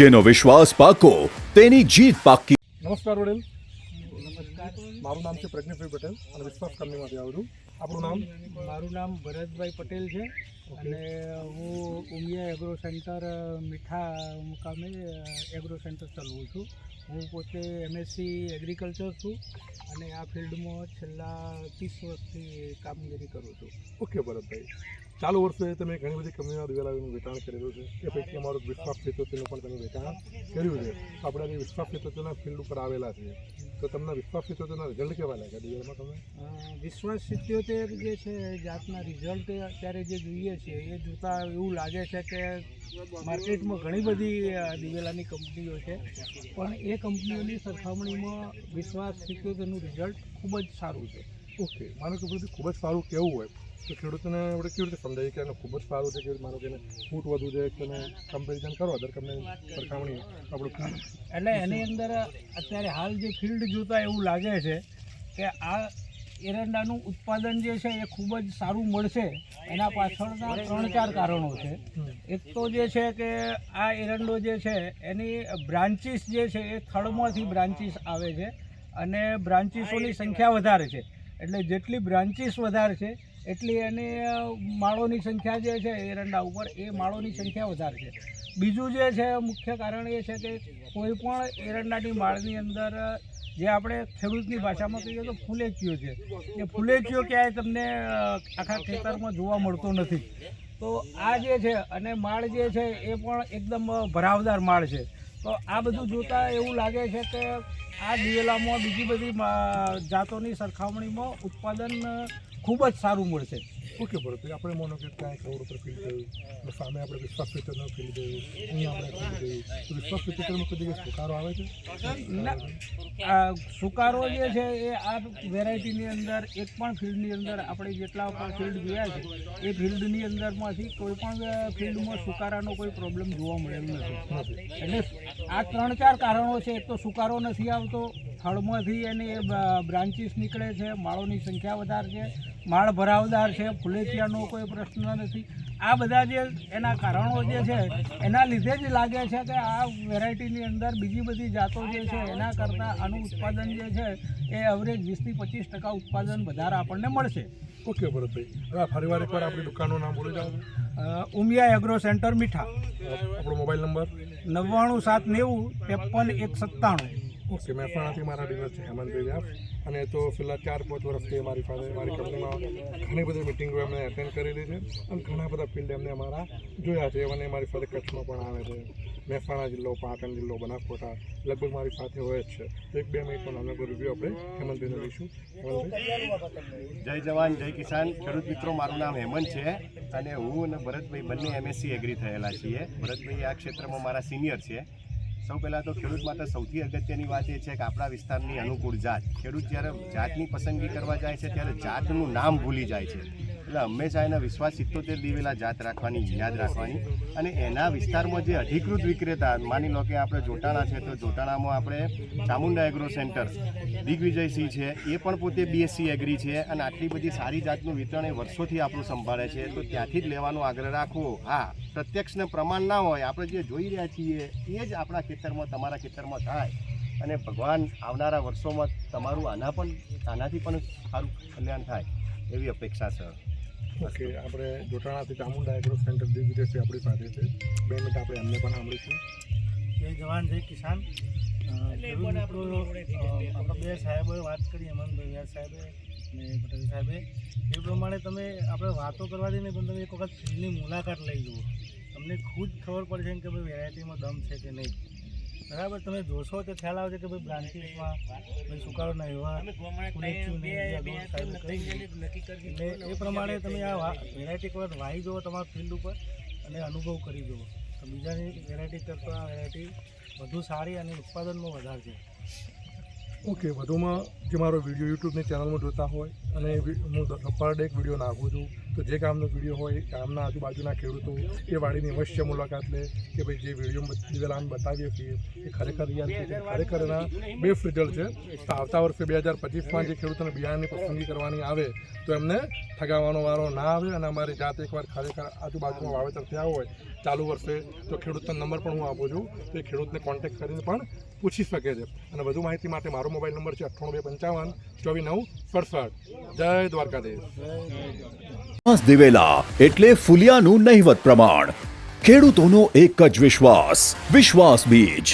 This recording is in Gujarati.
જેનો વિશ્વાસ પાકો તેની જીત પાકી. નમસ્કાર વડીલ. મારું નામ છે પ્રજ્ઞભાઈ પટેલ અને વિશ્વાસ કંપનીમાંથી આવું છું. આપણું નામ? મારું નામ ભરતભાઈ પટેલ છે. અને હું ઉમિયા એગ્રો સેન્ટર મીઠા મુકામે એગ્રો સેન્ટર ચલાવું છું. હું પોતે એમએસસી એગ્રીકલ્ચર છું અને આ ફિલ્ડમાં છેલ્લા ત્રીસ વર્ષથી કામગીરી કરું છું. ઓકે ભરતભાઈ. ચાલુ વર્ષે તમે ઘણી બધી કંપનીના દિવેલાનું વેચાણ કરેલું છે. કે પૈકી અમારું વિશ્વાસ સિત્તોતેરનું પણ તમે વેચાણ કર્યું છે. આપણે વિશ્વાસ સિત્તોતેરના ફિલ્ડ ઉપર આવેલા છીએ તો તમને વિશ્વાસ સિત્તોતેરના રિઝલ્ટ કેવા લાગ્યા દિવેલામાં તમે વિશ્વાસ સિત્યોતેર જે છે જાતના રિઝલ્ટ અત્યારે જે જોઈએ છીએ એ જોતાં એવું લાગે છે કે માર્કેટમાં ઘણી બધી દિવેલાની કંપનીઓ છે. પણ એ કંપનીઓની સરખામણીમાં વિશ્વાસ સિત્યોતેરનું રિઝલ્ટ ખૂબ જ સારું છે. ઓકે. માનો કે બધું ખૂબ જ સારું કેવું હોય તો ખેડૂતોને આપણે કેવી રીતે સમજાવીએ કે આનું ખૂબ જ સારું છે કે માનો કે ફૂટ વધુ છે કે તમે કમ્પેરિઝન કરો અધર કંપની સરખામણી આપણે એટલે એની અંદર અત્યારે હાલ જે ફિલ્ડ જોતાં એવું લાગે છે કે આ એરંડાનું ઉત્પાદન જે છે એ ખૂબ જ સારું મળશે. એના પાછળના ત્રણ ચાર કારણો છે. એક તો જે છે કે આ એરંડો જે છે, એની બ્રાન્ચીસ જે છે એ થડમાંથી બ્રાન્ચીસ આવે છે અને બ્રાન્ચીસોની સંખ્યા વધારે છે. એટલે જેટલી બ્રાન્ચીસ વધારે છે, એટલી એની માળોની સંખ્યા જે છે એરંડા ઉપર, એ માળોની સંખ્યા વધારે છે. બીજું જે છે મુખ્ય કારણ એ છે કે કોઈ પણ એરંડાની માળની અંદર જે આપણે ખેડૂતની ભાષામાં કહીએ તો ફૂલેચીઓ છે. એ ફૂલેચીઓ ક્યાંય તમને આખા ખેતરમાં જોવા મળતો નથી. તો આ જે છે અને માળ જે છે એ પણ એકદમ ભરાવદાર માળ છે. તો આ બધું જોતાં એવું લાગે છે કે આ દિવેલામાં બીજી બધી જાતોની સરખામણીમાં ઉત્પાદન ખૂબ જ સારું મળશે. ઓકે ભરતભાઈ આપણે માનો કે ત્યાં રોડ ઉપર ફીલ થયું. સામે આપણે વિશ્વાસ પિક્ચરનો ફીલ થયું. અહીંયા આપણે ફીલ થયું. વિશ્વાસ પિક્ચરમાં કોઈ જગ્યાએ સુકારો આવે છે? ના, આ સુકારો જે છે એ આ વેરાયટીની અંદર, એક પણ ફિલ્ડની અંદર આપણે જેટલા પણ ફિલ્ડ જોયા છે, એ ફિલ્ડની અંદરમાંથી કોઈ પણ ફિલ્ડમાં સુકારાનો કોઈ પ્રોબ્લેમ જોવા મળેલો નથી. એટલે આ ત્રણ ચાર કારણો છે. એક તો સુકારો નથી આવતો. થળમાંથી એની બ્રાન્ચીસ નીકળે છે. માળોની સંખ્યા વધારે છે. માળ ભરાવદાર છે ફુલેચિયાનો કોઈ પ્રશ્ન નથી. આ બધા જે એના કારણો જે છે એના લીધે જ લાગે છે કે આ વેરાયટીની અંદર બીજી બધી જાતો જે છે એના કરતાં આનું ઉત્પાદન જે છે એ એવરેજ વીસથી પચીસ ટકા ઉત્પાદન વધારે આપણને મળશે. ઓકે ભરતભાઈ. ફરી વાર એકવાર આપણી દુકાનનું નામ બોલી જાઓ. ઉમિયા એગ્રો સેન્ટર મીઠા. આપણો મોબાઈલ નંબર? નવ્વાણું સાત નેવું ત્રેપન એક સત્તાણું. ઓકે મહેસાણાથી મારા ડીલર છે હેમંતભાઈ વ્યાસ. અને તો છેલ્લા ચાર પાંચ વર્ષથી મારી પાસે મારી કંપનીમાં ઘણી બધી મિટિંગો એમણે એટેન્ડ કરેલી છે અને ઘણા બધા ફિલ્ડ એમને અમારા જોયા છે અને મારી સાથે કચ્છમાં પણ આવે છે. મહેસાણા જિલ્લો, પાટણ જિલ્લો, બનાસકાંઠા લગભગ મારી સાથે હોય જ છે. એક બે મિનિટમાં નાનો રિવ્યૂ આપણે હેમંતભાઈને લઈશું. હેમંતભાઈ. જય જવાન, જય કિસાન. ખેડૂત મિત્રો, મારું નામ હેમંત છે અને હું અને ભરતભાઈ બંને એમએસસી એગ્રી થયેલા છીએ. ભરતભાઈ આ ક્ષેત્રમાં મારા સિનિયર છે. સૌ પહેલાં તો ખેડૂત માટે સૌથી અગત્યની વાત એ છે કે આપણા વિસ્તારની અનુકૂળ જાત. ખેડૂત જ્યારે જાતની પસંદગી કરવા જાય છે, ત્યારે જાતનું નામ ભૂલી જાય છે. એટલે હંમેશા એના વિશ્વાસ સિત્તોતેર દિવેલા જાત રાખવાની, યાદ રાખવાની. અને એના વિસ્તારમાં જે અધિકૃત વિક્રેતા, માની લો કે આપણે જોટાણા છે, તો જોટાણામાં આપણે ચામુંડા એગ્રો સેન્ટર દિગ્વિજયસિંહ છે, એ પણ પોતે બીએસસી એગ્રી છે અને આટલી બધી સારી જાતનું વિતરણ એ વર્ષોથી આપણું સંભાળે છે. તો ત્યાંથી જ લેવાનો આગ્રહ રાખવો. હા, પ્રત્યક્ષને પ્રમાણ ના હોય, આપણે જે જોઈ રહ્યા છીએ, એ જ આપણા ખેતરમાં, તમારા ખેતરમાં થાય. અને ભગવાન આવનારા વર્ષોમાં તમારું આના પણ, આનાથી પણ સારું કલ્યાણ થાય, એવી અપેક્ષા છે. ઓકે આપણે જોટાણાથી ચામુંડા એગ્રો સેન્ટર દિગ્વિજયથી આપણી સાથે છે બે મિનિટ આપણે એમને પણ સાંભળીશું. જય જવાન જય કિસાન. આપણા બે સાહેબોએ વાત કરી હેમંતભાઈ વ્યાસ સાહેબે અને પટેલ સાહેબે. એ પ્રમાણે તમે આપણે વાતો કરવા નહીં પણ તમે એક વખત ફિલ્ડની મુલાકાત લઈ જુઓ. તમને ખુદ ખબર પડશે કે ભાઈ વેરાયટીમાં દમ છે કે નહીં. બરાબર? તમે જોશો તો ખ્યાલ આવશે કે ભાઈ બ્રાન્ચીસમાં ભાઈ સુકારો ના એવા એટલે એ પ્રમાણે તમે આ વેરાયટી એક વખત વાવી જુઓ તમારા ફિલ્ડ ઉપર અને અનુભવ કરી જુઓ. તો બીજાની વેરાયટી કરતાં આ વેરાયટી વધુ સારી અને ઉત્પાદનમાં વધારે છે. ઓકે, વધુમાં જે મારો વીડિયો યુટ્યુબની ચેનલમાં જોતા હોય અને હું પર ડે એક વીડિયો નાખું છું, તો જે ગામનો વીડિયો હોય એ ગામના આજુબાજુના ખેડૂતો, એ વાડીની અવશ્ય મુલાકાત લે કે ભાઈ જે વીડિયો આમ બતાવીએ છીએ, એ ખરેખર રિયલ છે ખરેખર એના બેસ્ટ રિઝલ્ટ છે. તો આવતા વર્ષે બે હજાર પચીસમાં જે ખેડૂતોને બિયારણની પસંદગી કરવાની આવે, તો એમને ઠગાવવાનો વારો ના આવે અને અમારી જાત એકવાર ખરેખર આજુબાજુમાં વાવેતર થયા હોય ચાલુ વર્ષે તો ખેડૂતનો નંબર પણ હું આપું છું, તો એ ખેડૂતને કોન્ટેક્ટ કરીને પણ પૂછી શકે છે. અને વધુ માહિતી માટે મારો મોબાઈલ નંબર છે અઠ્ઠાણું બે પંચાવન, ચોવીસ નવ, સડસઠ. જય દ્વારકાધીશ. દિવેલા, એટલે ફુલિયાનું નહિવત પ્રમાણ. ખેડૂતોનો એક જ વિશ્વાસ વિશ્વાસ બીજ.